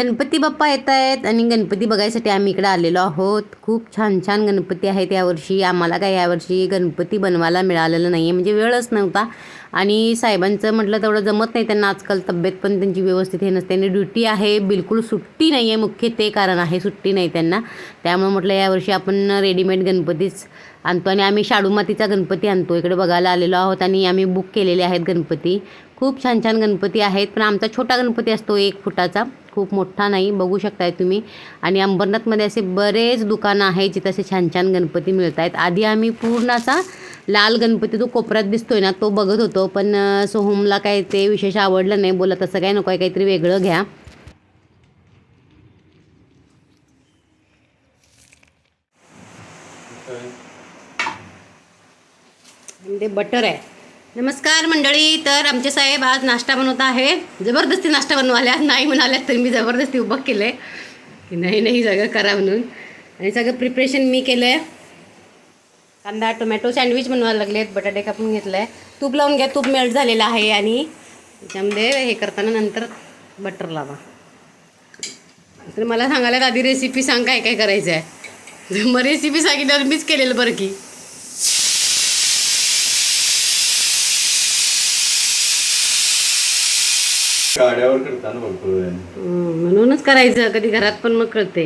गणपती बाप्पा येत आहेत आणि गणपती बघायसाठी आम्ही इकडे आलेलो आहोत. खूप छान छान गणपती आहेत यावर्षी. आम्हाला काय यावर्षी गणपती बनवायला मिळालेलं नाही आहे म्हणजे वेळच नव्हता. आणि साहेबांचं म्हटलं तेवढं जमत नाही त्यांना. आजकाल तब्येत पण त्यांची व्यवस्थित हे नसते. आणि ड्युटी आहे. बिलकुल सुट्टी नाही आहे मुख्य ते कारण आहे. सुट्टी नाही त्यांना. त्यामुळे म्हटलं यावर्षी आपण रेडीमेड गणपतीच आणतो. आणि आम्ही शाडू मातीचा गणपती आणतो. इकडे बघायला आलेलो आहोत आणि आम्ही बुक केलेले आहेत गणपती. खूप छान छान गणपती आहेत. पण आमचा छोटा गणपती असतो एक फुटाचा. खूप मोठा नाही बघू शकताय तुम्ही. आणि अंबरनाथमध्ये असे बरेच दुकानं आहेत जिथे असे छान छान गणपती मिळत आहेत आधी आम्ही पूर्ण असा लाल गणपती तो कोपऱ्यात दिसतोय ना तो बघत होतो पण सोहमला काय ते विशेष आवडलं नाही. बोला तसं काय नको आहे काहीतरी वेगळं घ्या. ते बटर आहे. नमस्कार मंडळी तर आमचे साहेब आज नाश्ता बनवत आहे जबरदस्ती नाश्ता बनवाल्या नाही म्हणाल्या तरी मी जबरदस्ती उभं केलं आहे की नाही नाही सगळं करा म्हणून. आणि सगळं प्रिपरेशन मी केलं आहे कांदा टोमॅटो सँडविच बनवायला लागले आहेत बटाटे कापून घेतलं आहे तूप लावून घ्या तूप मेल्ट झालेलं आहे आणि त्याच्यामध्ये हे करताना नंतर बटर लावा. तर मला सांगायला आधी रेसिपी सांग काय काय करायचं आहे मग रेसिपी सांगितल्यावर मीच केलेलं बरं की. गाड्यावर करताना बघतो म्हणूनच करायचं कधी घरात पण मग कळते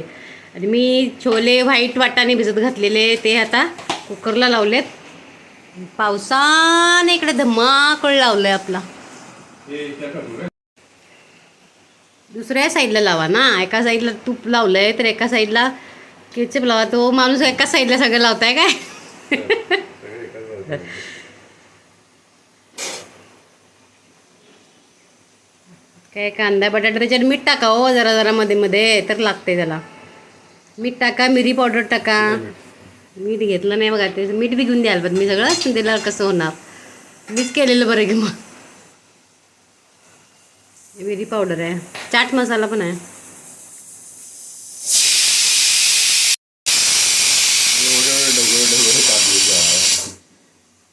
आणि मी छोले व्हाईट वाटाणे भिजत घातलेले ते आता कुकरला लावलेत. पावसाने इकडे धमाकळ लावलंय आपला. दुसऱ्या साईडला लावा ना. एका साईडला तूप लावलंय तर एका साईडला केचप लावा. तो माणूस एका साईडला सगळं लावताय काय? काय कांदा बटाटा त्याच्यात मीठ टाका हो जरा जरा मध्ये मध्ये तर लागते त्याला. मीठ टाका मिरी पावडर टाका. मीठ घेतलं नाही बघा ते मीठ बी घेऊन द्याल पण मी सगळं पण त्याला कसं होणार? मीच केलेलं बरं की मग? मिरी पावडर आहे. चाट मसाला पण आहे.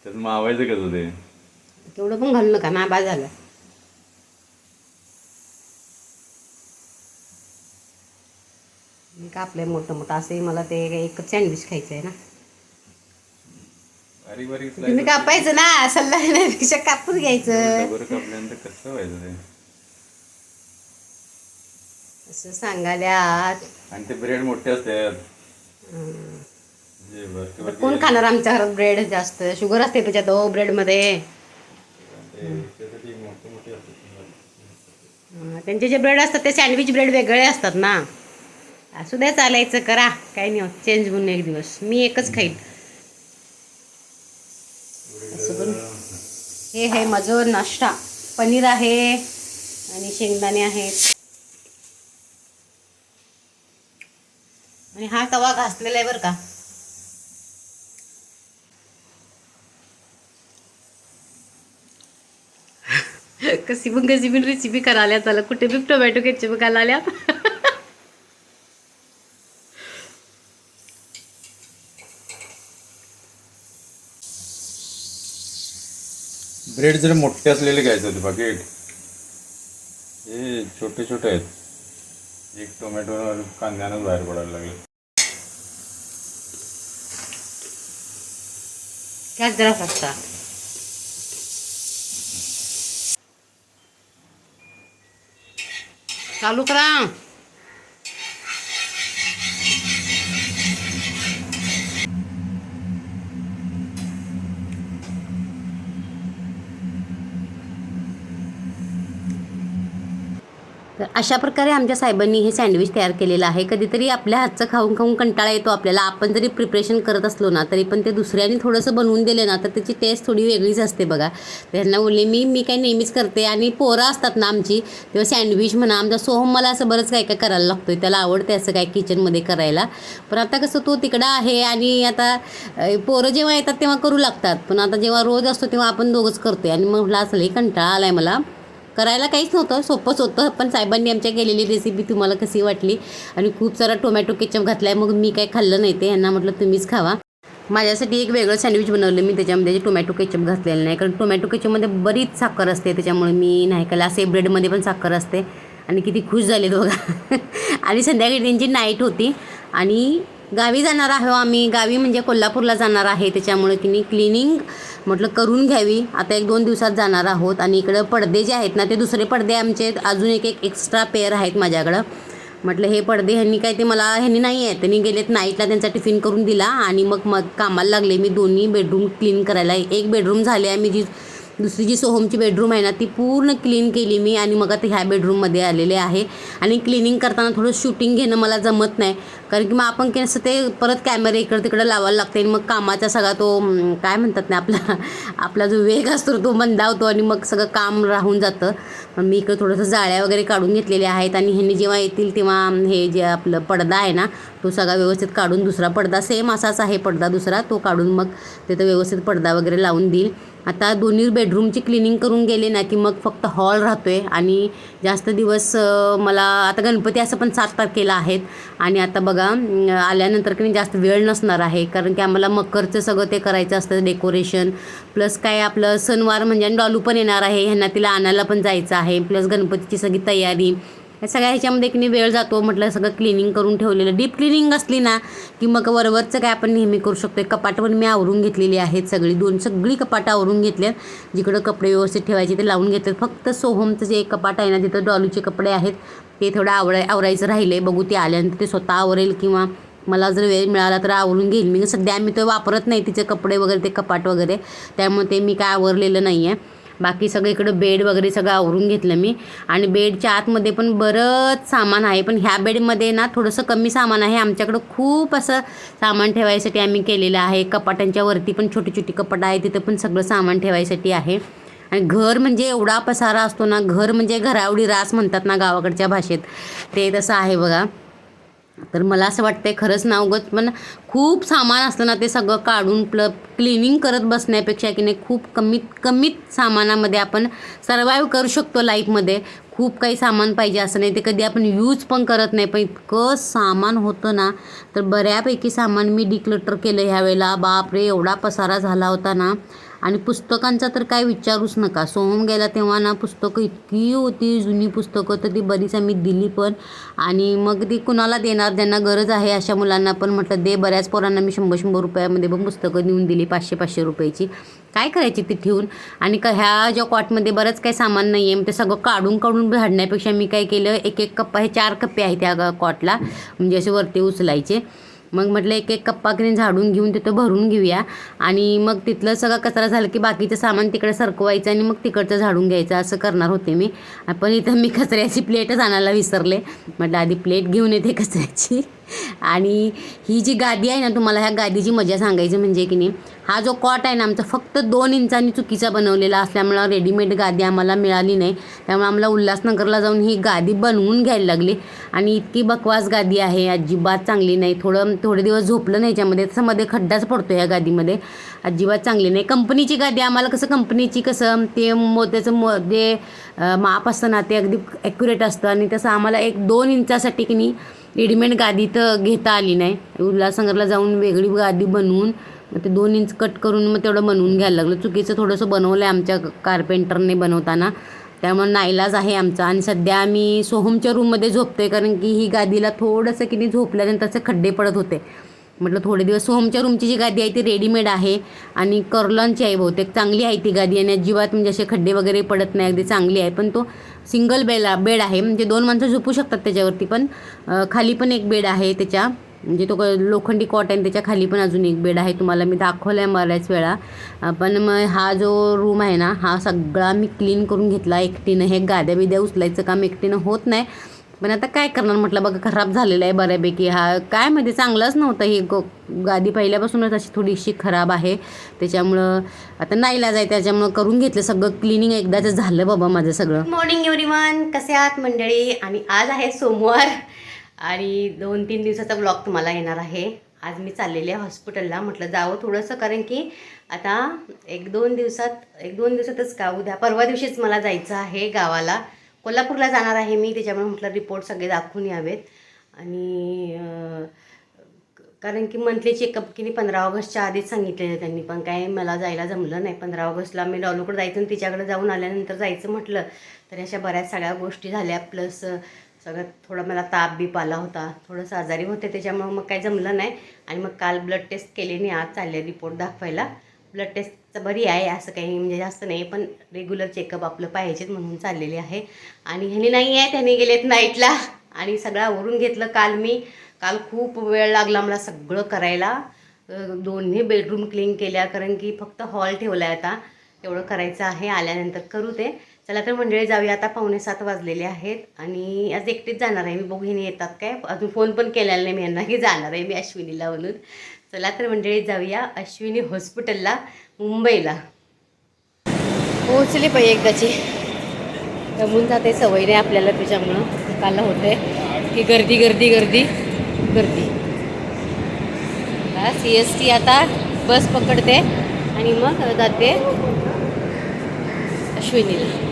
मावायचं कसं ते? तेवढं पण घालू नका ना बाद झालं मी कापलंय मोठं मोठं? असंही मला ते एकच सँडविच खायचं आहे ना तुम्ही कापायचं ना सल्ला देण्यापेक्षा कापून घ्यायचं. असं सांगाल्यात. आणि ते ब्रेड मोठे असतात. कोण खाणार आमच्या घरात ब्रेड जास्त? शुगर असते त्याच्यात मोठे असतात. अं, त्यांचे जे ब्रेड असतात ते सँडविच ब्रेड वेगळे असतात ना. असू द्या चालायचं करा. काही नाही होत. चेंज म्हणून एक दिवस. मी एकच खाईन असं पण. हे आहे माझं नाश्ता. पनीर आहे आणि शेंगदाणे आहेत. आणि हा तवा घासलेला आहे बरं का. कशी पण कशी पण रेसिपी करायला त्याला कुठे बी टोमॅटो केचप घालायला ब्रेड जर मोठे असलेले घ्यायचं होते पाकिट हे छोटे छोटे आहेत. एक टोमॅटो कांद्यानंच बाहेर पडायला लागले. जरा फसता चालू करा. तर अशा प्रकारे आमच्या साहेबांनी हे सँडविच तयार केलेलं आहे. कधीतरी आपल्या हातचं खाऊन खाऊन कंटाळा येतो आपल्याला. आपण जरी प्रिपरेशन करत असलो ना तरी पण ते दुसऱ्याने थोडंसं बनवून दिले ना तर त्याची टेस्ट थोडी वेगळीच असते बघा. त्यांना बोलले मी मी काही नेहमीच करते आणि पोरं असतात ना आमची तेव्हा सँडविच म्हणा आमचा सोहम मला असं बरंच काय काय करायला लागतोय. त्याला आवडते असं काय किचनमध्ये करायला. पण आता कसं तो तिकडं आहे आणि आता पोरं जेव्हा येतात तेव्हा करू लागतात. पण आता जेव्हा रोज असतो तेव्हा आपण दोघंच करतोय. आणि मग असं कंटाळा कंटाळा आहे मला. करायला काहीच नव्हतं सोपंच होतं. पण साहेबांनी आमच्या केलेली रेसिपी तुम्हाला कशी वाटली? आणि खूप सारा टोमॅटो केचप घातला आहे मग मी काही खाल्लं नाही ते? यांना म्हटलं तुम्हीच खावा. माझ्यासाठी एक वेगळं सँडविच बनवलं मी त्याच्यामध्ये टोमॅटो केचप घातलेलं नाही. कारण टोमॅटो केचपमध्ये बरीच साखर असते त्याच्यामुळे मी नाही केलं असे ब्रेडमध्ये पण साखर असते. आणि किती खुश झाले बघा. आणि संध्याकाळी त्यांची नाईट होती. आणि गावी जाणार आहो आम्ही. गावी म्हणजे कोल्हापूरला जाणार आहे. त्याच्यामुळे की क्लिनिंग म्हटलं करून घ्यावी. आता एक दोन दिवसात जाणार आहोत. आणि इकडं पडदे जे आहेत ना ते दुसरे पडदे आमचे अजून एक एक एक्स्ट्रा पेअर आहेत माझ्याकडं. म्हटलं हे पडदे ह्यांनी काय ते मला ह्यांनी नाही आहेत. त्यांनी गेलेत नाईटला त्यांचा टिफिन करून दिला. आणि मग मग कामाला लागले. मी दोन्ही बेडरूम क्लीन करायला. एक बेडरूम झाले आहे. मी जी दुसरी जी सोहमची बेडरूम आहे ना ती पूर्ण क्लीन केली मी. आणि मग आता ह्या बेडरूममध्ये आलेले आहे. आणि क्लिनिंग करताना थोडं शूटिंग घेणं मला जमत नाही. कारण की मग आपण की असं ते परत कॅमेरे इकडं तिकडं लावायला लागते आणि मग कामाचा सगळा तो काय म्हणतात ना आपला आपला जो वेग असतो तो मंदावतो आणि मग सगळं काम राहून जातं. मग मी इकडं थोडंसं जाळ्या वगैरे काढून घेतलेल्या आहेत आणि ह्यांनी जेव्हा येतील तेव्हा हे जे आपलं पडदा आहे ना तो सगळा व्यवस्थित काढून दुसरा पडदा सेम असाच आहे पडदा दुसरा तो काढून मग तिथं व्यवस्थित पडदा वगैरे लावून देईल. आता दोन्ही बेडरूमची क्लिनिंग करून गेले ना की मग फक्त हॉल राहतो आहे आणि जास्त दिवस मला आता गणपती असं पण सात तारखेला आहेत आणि आता बघा बघा. आल्यानंतर की जास्त वेळ नसणार आहे. कारण की आम्हाला मकरचं सगळं ते करायचं असतं डेकोरेशन प्लस काय आपलं सणवार म्हणजे आणि डॉलू पण येणार आहे. ह्यांना तिला आणायला पण जायचं आहे. प्लस गणपतीची सगळी तयारी. या सगळ्या ह्याच्यामध्ये की नाही वेळ जातो म्हटलं सगळं क्लिनिंग करून ठेवलेलं. डीप क्लिनिंग असली ना की मग वरवरचं काय आपण नेहमी करू शकतो कपाट पण मी आवरून घेतलेली आहेत सगळी. दोन सगळी कपाटं आवरून घेतल्यात जिकडं कपडे व्यवस्थित ठेवायचे ते लावून घेतलेत. फक्त सोहमचं जे एक कपाट आहे ना तिथं डॉलूचे कपडे आहेत. ते थोडं आवडाय आवरायचं राहिलं आहे बघू ते आल्यानंतर ते स्वतः आवरेल किंवा मला जर वेळ मिळाला तर आवरून घेईल. मी सध्या आम्ही तो वापरत नाही तिचे कपडे वगैरे ते कपाट वगैरे. त्यामुळे ते मी काय आवरलेलं नाही आहे बाकी सगळीकडं इकडं बेड वगैरे सगळं आवरून घेतलं मी. आणि बेडच्या आतमध्ये पण बरंच सामान आहे. पण ह्या बेडमध्ये ना थोडंसं कमी सामान आहे. आमच्याकडं खूप असं सामान ठेवायसाठी आम्ही केलेलं आहे. कपाटांच्या वरती पण छोटी छोटी कपाट आहे तिथं पण सगळं सामान ठेवायसाठी आहे. आणि घर म्हणजे एवढा पसारा असतो ना घर म्हणजे घरावडी रास म्हणतात ना गावाकडच्या भाषेत. ते तसं आहे बघा. तर मला असं वाटतंय खरंच ना उगत पण खूप सामान असतं ना ते सगळं काढून प्ल क्लिनिंग करत बसण्यापेक्षा की नाही खूप कमीत कमीत सामानामध्ये आपण सर्वाईव्ह करू शकतो लाईफमध्ये खूप काही सामान पाहिजे असं नाही. ते कधी आपण यूज पण करत नाही. पण इतकं सामान होतं ना तर बऱ्यापैकी सामान मी डिक्लटर केलं ह्या वेळेला. बापरे एवढा पसारा झाला होता ना. आणि पुस्तकांचा तर काय विचारूच नका. सोहम गेला तेव्हा ना पुस्तकं इतकी होती जुनी पुस्तकं तर ती बरीच आम्ही दिली पण. आणि मग ती कुणाला देणार ज्यांना गरज आहे अशा मुलांना पण म्हटलं दे बऱ्याच पोरांना मी शंभर शंभर रुपयामध्ये पण पुस्तकं देऊन दिली पाचशे पाचशे रुपयाची. काय करायची ती ठेवून? आणि क ह्या ज्या कॉटमध्ये बरंच काही सामान नाही आहे मग ते सगळं काढून काढून झाडण्यापेक्षा मी काय केलं एक एक कप्पा हे चार कप्पे आहेत त्या कॉटला म्हणजे असे वरती उचलायचे. मग म्हटलं एक एक कप्पा किनी झाडून घेऊन तिथं भरून घेऊया. आणि मग तिथलं सगळं कचरा झालं की बाकीचं सामान तिकडे सरकवायचं आणि मग तिकडचं झाडून घ्यायचं असं करणार होते मी. पण इथं मी कचऱ्याची प्लेटच आणायला विसरले. म्हटलं आधी प्लेट घेऊन येते कचऱ्याची. आणि ही जी गादी आहे ना तुम्हाला ह्या गादीची मजा सांगायची म्हणजे की नाही हा जो कॉट आहे ना आमचा फक्त दोन इंचांनी चुकीचा बनवलेला असल्यामुळं रेडीमेड गादी आम्हाला मिळाली नाही. त्यामुळे आम्हाला उल्हासनगरला जाऊन ही गादी बनवून घ्यायला लागली. आणि इतकी बकवास गादी आहे अजिबात चांगली नाही. थोडं थोडे दिवस झोपलं नाही याच्यामध्ये तसं मध्ये खड्डाच पडतो ह्या गादीमध्ये. अजिबात चांगली नाही. कंपनीची गादी आम्हाला कसं कंपनीची कसं ते मोत्याचं मो जे माप असतं ना ते अगदी ॲक्युरेट असतं. आणि तसं आम्हाला एक दोन इंचासाठी की नाही रेडीमेड गादी तर घेता आली नाही. उल्हासनगरला जाऊन वेगळी गादी बनवून मग ते दोन इंच कट करून मग तेवढं बनवून घ्यायला लागलं. चुकीचं थोडंसं बनवलं आहे आमच्या कार्पेंटरने बनवताना. त्यामुळे नाईलाज आहे आमचा. आणि सध्या आम्ही सोहमच्या रूममध्ये झोपतोय कारण की ही गादीला थोडंसं की नाही झोपल्यानंतर असे खड्डे पडत होते. म्हटलं थोडे दिवस सोहमच्या रूमची जी गादी आहे ती रेडीमेड आहे आणि कर्लॉनची आहे बहुतेक. चांगली आहे ती गादी आणि अजिबात म्हणजे असे खड्डे वगैरे पडत नाही. अगदी चांगली आहे. पण तो सिंगल बेला बेड आहे. म्हणजे दोन माणसं झोपू शकतात त्याच्यावरती पण. खाली पण एक बेड आहे त्याच्या. म्हणजे तो क- लोखंडी कॉट आहे आणि त्याच्याखाली पण अजून एक बेड आहे. तुम्हाला मी दाखवलं आहे बऱ्याच वेळा. पण मग हा जो रूम आहे ना हा सगळा मी क्लीन करून घेतला एकटीनं. हे गाद्या बिद्या उचलायचं काम एकटीनं होत नाही. पण आता काय करणार? म्हटलं बघा खराब झालेलं आहे बऱ्यापैकी. हा काय म्हणजे चांगलंच नव्हतं ही गो गादी पहिल्यापासूनच अशी थोडीशी खराब आहे. त्याच्यामुळं आता नाईलाज आहे त्याच्यामुळं करून घेतलं सगळं. क्लिनिंग एकदाच झालं बाबा माझं सगळं. मॉर्निंग एव्हरीवन कसे आहात मंडळी? आणि आज आहे सोमवार आणि दोन तीन दिवसाचा ब्लॉग तुम्हाला येणार आहे. आज मी चाललेले आहे हॉस्पिटलला म्हटलं जावं थोडंसं कारण की आता एक दोन दिवसात एक दोन दिवसातच का उद्या परवा दिवशीच मला जायचं आहे गावाला. कोल्हापूरला जाणार आहे मी त्याच्यामुळे म्हटलं रिपोर्ट सगळे दाखवून यावेत. आणि कारण की मंथली चेकअप की नाही पंधरा ऑगस्टच्या आधीच सांगितलेलं त्यांनी पण काय मला जायला जमलं नाही. पंधरा ऑगस्टला मी डॉलूकडे जायचं आणि तिच्याकडे जाऊन आल्यानंतर जायचं म्हटलं तर अशा बऱ्याच सगळ्या गोष्टी झाल्या. प्लस सगळं थोडं मला ताप बीप आला होता. थोडंसं आजारी होते त्याच्यामुळं मग काय जमलं नाही. आणि मग काल ब्लड टेस्ट केले नाही आज चालले रिपोर्ट दाखवायला. ब्लड टेस्टचं बरी आहे असं काही म्हणजे जास्त नाही पण रेग्युलर चेकअप आपलं पाहिजेत म्हणून चाललेले आहे. आणि ह्यानी नाही आहे त्यांनी गेलेत नाईटला आणि सगळा आवरून घेतलं काल मी. काल खूप वेळ लागला मला सगळं करायला. दोन्ही बेडरूम क्लीन केल्या कारण की फक्त हॉल ठेवला आहे आता. एवढं करायचं आहे आल्यानंतर करू ते. चला तर मंडळी जाऊया आता पावणे सात वाजलेले आहेत. आणि आज एकटीच जाणार आहे मी बघू येतात काय. अजून फोन पण केलेला नाही मी यांना की जाणार आहे मी अश्विनीला म्हणून चला तर मंडळी जाऊया अश्विनी हॉस्पिटलला मुंबईला. पोहोचली पाहिजे एकदाची. जमून जाते सवय नाही आपल्याला त्याच्यामुळं काल होते की गर्दी गर्दी गर्दी गर्दी. सी एस टी आता बस पकडते आणि मग जाते अश्विनीला.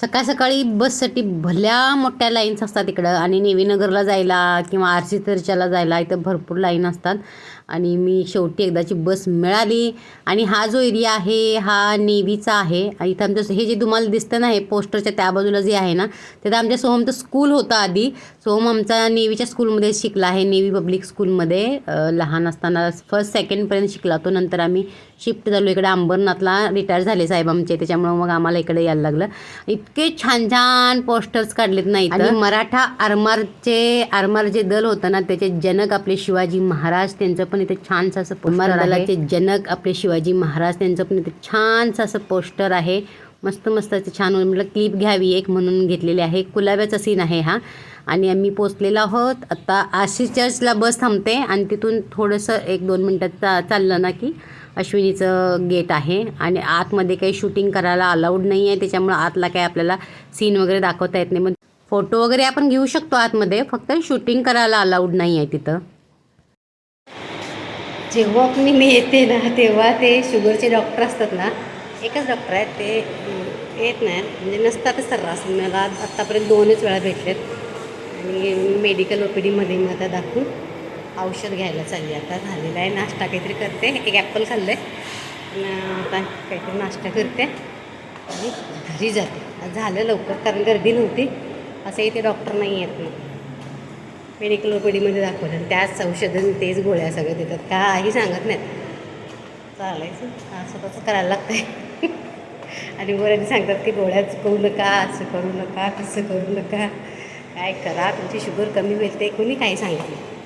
सकाळ सकाळी बससाठी भल्या मोठ्या लाईन्स असतात इकडं आणि नेवीनगरला जायला किंवा आर सी चर्चला जायला इथं भरपूर लाईन असतात. आणि मी शेवटी एकदाची बस मिळाली. आणि हा जो एरिया आहे हा नेव्हीचा आहे. आणि इथं आमचं हे जे तुम्हाला दिसतं ना हे पोस्टरच्या त्या बाजूला जे आहे ना तिथं आमच्या सोहमचं स्कूल होतं आधी. सोहम आमचा नेव्हीच्या स्कूलमध्ये शिकला आहे. नेव्ही पब्लिक स्कूलमध्ये लहान असताना फर्स्ट सेकंडपर्यंत शिकला तो. नंतर आम्ही शिफ्ट झालो. इकडे अंबरनाथला रिटायर झाले साहेब आमचे. त्याच्यामुळं मग आम्हाला इकडे यायला लागलं. इतके छान छान पोस्टर्स काढलेत नाही आणि मराठा आरमारचे आरमार जे दल होतं ना त्याचे जनक आपले शिवाजी महाराज त्यांचं पण इथे छानसं असं पोस्टर दलाचे जनक आपले शिवाजी महाराज त्यांचं पण इथे छानसं असं पोस्टर आहे. मस्त मस्त असं छान म्हटलं क्लिप घ्यावी एक म्हणून घेतलेली आहे. कुलाब्याचा सीन आहे हा. आणि आम्ही पोचलेलो आहोत. आता आशिष चर्चला बस थांबते आणि तिथून थोडंसं एक दोन मिनटात चा चाललं ना की अश्विनीचं गेट आहे आणि आतमध्ये काही शूटिंग करायला अलाउड नाही आहे त्याच्यामुळं आतला काही आपल्याला सीन वगैरे दाखवता येत नाही. मग फोटो वगैरे आपण घेऊ शकतो आतमध्ये फक्त शूटिंग करायला अलाउड नाही आहे तिथं. जेव्हा पण मी येते ना तेव्हा ते शुगरचे डॉक्टर असतात ना एकच डॉक्टर आहेत ते येत नाहीत म्हणजे नसतातच सर्रास. मला आत्तापर्यंत दोनच वेळा भेटलेत. आणि मेडिकल ओ पी डीमध्ये आता दाखवून औषध घ्यायला चालली. आता झालेला आहे नाश्ता काहीतरी करते. एक ॲपल खाल्लं आहे आता काहीतरी नाश्ता करते. आणि घरी जाते. झालं लवकर कारण गर्दी नव्हती. असं इथे डॉक्टर नाही आहेत मग मेडिकल दाखवलं. आणि त्याच औषधं तेच गोळ्या सगळं देतात. काही सांगत नाहीत. चालायचं. असं तसं करायला लागतंय? आणि वरांनी सांगतात की गोळ्या चुकवू नका असं करू नका तसं करू नका. काय करा? तुमची शुगर कमी होईल ते कोणी काही सांगितलं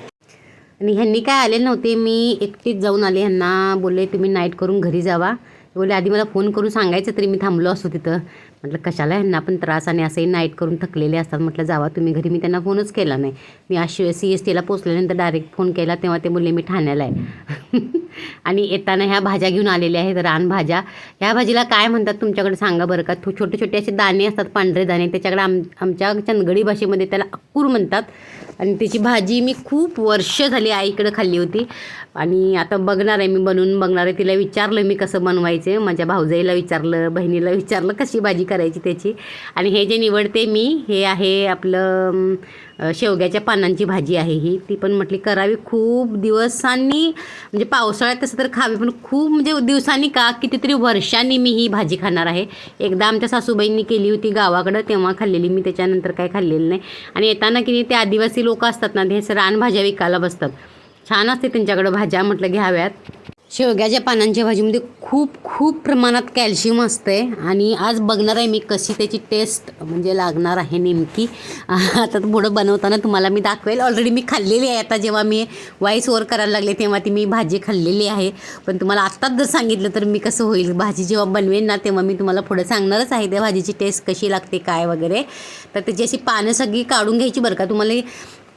आणि ह्यांनी काय आले नव्हते मी एकटीच जाऊन आले. ह्यांना बोलले तुम्ही नाईट करून घरी जावा. बोलले आधी मला फोन करून सांगायचं तरी मी थांबलो असतो तिथं. म्हटलं कशाला ह्यांना पण त्रास आणि असंही नाईट करून थकलेले असतात. म्हटलं जावा तुम्ही घरी मी त्यांना फोनच केला नाही. मी अशी सी एस टीला पोचल्यानंतर डायरेक्ट फोन केला तेव्हा ते बोलले मी ठाण्याला आहे. आणि येताना ह्या भाज्या घेऊन आलेल्या आहेत रानभाज्या ह्या भाजीला काय म्हणतात तुमच्याकडे सांगा बरं का? थो- छोटे छोटे असे दाणे असतात पांढरे दाणे. त्याच्याकडे आम आमच्या चंदगडी भाषेमध्ये त्याला अक्कूर म्हणतात. आणि त्याची भाजी मी खूप वर्ष झाली आईकडं खाल्ली होती. आणि आता बघणार आहे मी बनवून बघणार आहे. तिला विचारलं मी कसं बनवायचे. माझ्या भाऊजाईला विचारलं बहिणीला विचारलं कशी भाजी करायची त्याची. आणि हे जे निवडते मी हे आहे आपलं शेवग्याच्या पानांची भाजी आहे ही. ती पण म्हटली करावी खूप दिवसांनी. म्हणजे पावसाळ्यात तसं तर खावी पण खूप म्हणजे दिवसांनी का? कितीतरी वर्षांनी मी ही भाजी खाणार आहे. एकदा आमच्या सासूबाईंनी केली होती गावाकडं तेव्हा खाल्लेली. मी त्याच्यानंतर काय खाल्लेलं नाही. आणि येताना की नाही ते आदिवासी लोक असतात ना ते रानभाज्या विकायला बसतात. छान असते त्यांच्याकडं भाज्या म्हटलं घ्याव्यात. शेवग्याच्या पानांच्या भाजीमध्ये खूप खूप प्रमाणात कॅल्शियम असते आणि आज बघणार आहे मी कशी त्याची टेस्ट म्हणजे लागणार आहे नेमकी. आता तर पुढं बनवताना तुम्हाला मी दाखवेल. ऑलरेडी मी खाल्लेली आहे. आता जेव्हा मी वाईस ओवर करायला लागले तेव्हा ती मी भाजी खाल्लेली आहे. पण तुम्हाला आत्ताच जर सांगितलं तर मी कसं होईल? भाजी जेव्हा बनवेन ना तेव्हा मी तुम्हाला पुढं सांगणारच आहे त्या भाजीची टेस्ट कशी लागते काय वगैरे. तर त्याची अशी पानं सगळी काढून घ्यायची बरं का. तुम्हाला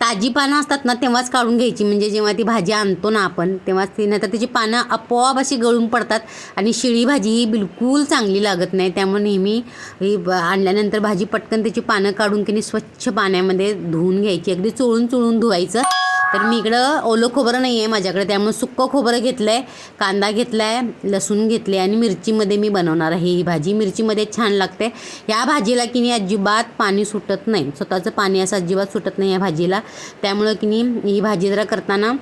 ताजी पानं असतात ना तेव्हाच काढून घ्यायची. म्हणजे जेव्हा ती भाजी आणतो ना आपण तेव्हाच ती नाही तर त्याची पानं आपोआप अशी गळून पडतात आणि शिळी भाजी ही बिलकुल चांगली लागत नाही. त्यामुळे नेहमी ही ब- आणल्यानंतर भाजी पटकन त्याची पानं काढून की नाही स्वच्छ पाण्यामध्ये धुवून घ्यायची. अगदी चोळून चोळून धुवायचं. तर मी इकडं ओलं खोबरं नाही आहे माझ्याकडे त्यामुळे सुक्कं खोबरं घेतलं आहे कांदा घेतला आहे लसूण घेतले आणि मिरचीमध्ये मी बनवणार आहे ही भाजी. मिरचीमध्ये छान लागते. या भाजीला की नाही अजिबात पाणी सुटत नाही. स्वतःचं पाणी असं अजिबात सुटत नाही या भाजीला. त्यामुळं की नाही ही भाजी जरा करताना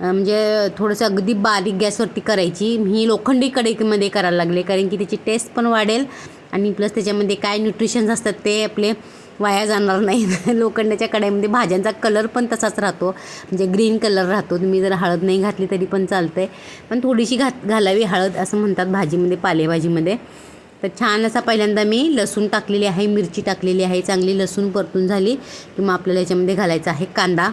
म्हणजे थोडंसं अगदी बारीक गॅसवरती करायची. ही लोखंडी कडेमध्ये करायला लागले कारण की त्याची टेस्ट पण वाढेल आणि प्लस त्याच्यामध्ये काय न्यूट्रिशन्स असतात ते आपले वाया जाणार नाही. लोखंडाच्या कढाईमध्ये भाज्यांचा कलर पण तसाच राहतो. म्हणजे ग्रीन कलर राहतो. तुम्ही जर हळद नाही घातली तरी पण चालतं आहे पण थोडीशी घात घालावी हळद असं म्हणतात भाजीमध्ये पालेभाजीमध्ये. तर छान असा पहिल्यांदा मी लसूण टाकलेली आहे मिरची टाकलेली आहे चांगली लसूण परतून झाली की मग आपल्याला याच्यामध्ये घालायचा आहे कांदा.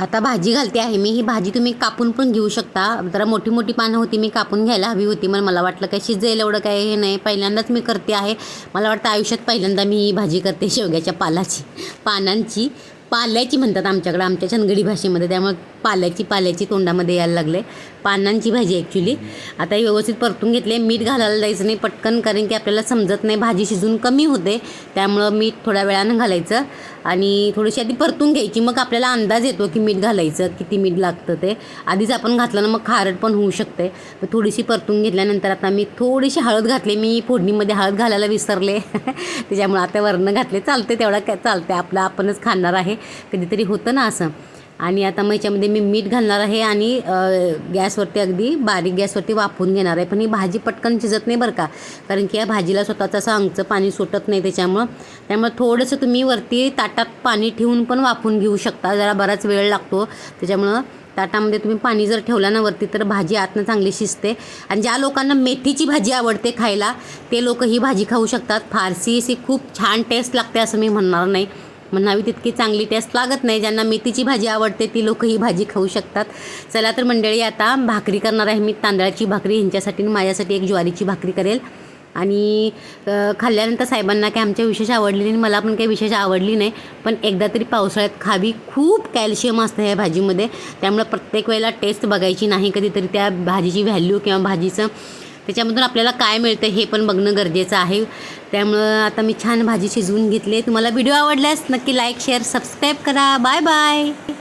आता भाजी घालते आहे मी. ही भाजी तुम्ही कापून पण घेऊ शकता. जरा मोठी मोठी पानं होती मी कापून घ्यायला हवी होती पण मला वाटलं काय शिजेल एवढं काय हे नाही. पहिल्यांदाच मी करते आहे. मला वाटतं आयुष्यात पहिल्यांदा मी ही भाजी करते शेवग्याच्या पालाची पानांची. पाल्याची म्हणतात आमच्याकडं आमच्या चंदगडी भाषेमध्ये. त्यामुळे पाल्याची पाल्याची तोंडामध्ये यायला लागले. पानांची भाजी ॲक्च्युली आता व्यवस्थित परतून घेतले. मीठ घालायला जायचं नाही पटकन कारण की आपल्याला समजत नाही भाजी शिजून कमी होते. त्यामुळं मीठ थोड्या वेळानं घालायचं आणि थोडीशी आधी परतून घ्यायची. मग आपल्याला अंदाज येतो की मीठ घालायचं किती मीठ लागतं ते. आधीच आपण घातलं ना मग खारट पण होऊ शकते. मग थोडीशी परतून घेतल्यानंतर आता मी थोडीशी हळद घातली. मी फोडणीमध्ये हळद घालायला विसरले. त्याच्यामुळे आता वरणं घातले. चालते तेवढा काय चालते आपलं आपणच खाणार आहे. कधीतरी होतं ना असं. आणि आता मग याच्यामध्ये मी मीठ घालणार आहे आणि गॅसवरती अगदी बारीक गॅसवरती वाफवून घेणार आहे. पण ही भाजी पटकन शिजत नाही बरं का? कारण की या भाजीला स्वतःचं असं अंगचं पाणी सुटत नाही त्याच्यामुळं. त्यामुळे थोडंसं तुम्ही वरती ताटात पाणी ठेवून पण वाफून घेऊ शकता. जरा बराच वेळ लागतो. त्याच्यामुळं ताटामध्ये तुम्ही पाणी जर ठेवला ना वरती तर भाजी आतनं चांगली शिजते. आणि ज्या लोकांना मेथीची भाजी आवडते खायला ते लोक ही भाजी खाऊ शकतात. फारसी अशी खूप छान टेस्ट लागते असं मी म्हणणार नाही. म्हणावी तितकी चांगली टेस्ट लागत नाही. ज्यांना मेथीची भाजी आवडते ती लोक ही भाजी खाऊ शकतात. चला तर मंडळी आता भाकरी करणार आहे मी. तांदळाची भाकरी ह्यांच्यासाठी आणि माझ्यासाठी एक ज्वारीची भाकरी करेल. आणि खाल्ल्यानंतर साहेबांना काही आमच्या विशेष आवडली नाही मला पण काही विशेष आवडली नाही. पण एकदा तरी पावसाळ्यात खावी. खूप कॅल्शियम असतं ह्या भाजीमध्ये. त्यामुळे प्रत्येक वेळेला टेस्ट बघायची नाही. कधीतरी त्या भाजीची व्हॅल्यू किंवा भाजीचं त्याच्यामधून आपल्याला काय मिळतं हे पण बघणं गरजेचं आहे. त्यामुळं आता मी छान भाजी शिजवून घेतली तुम्हाला व्हिडिओ आवडल्यास नक्की लाईक शेअर सबस्क्राईब करा. Bye bye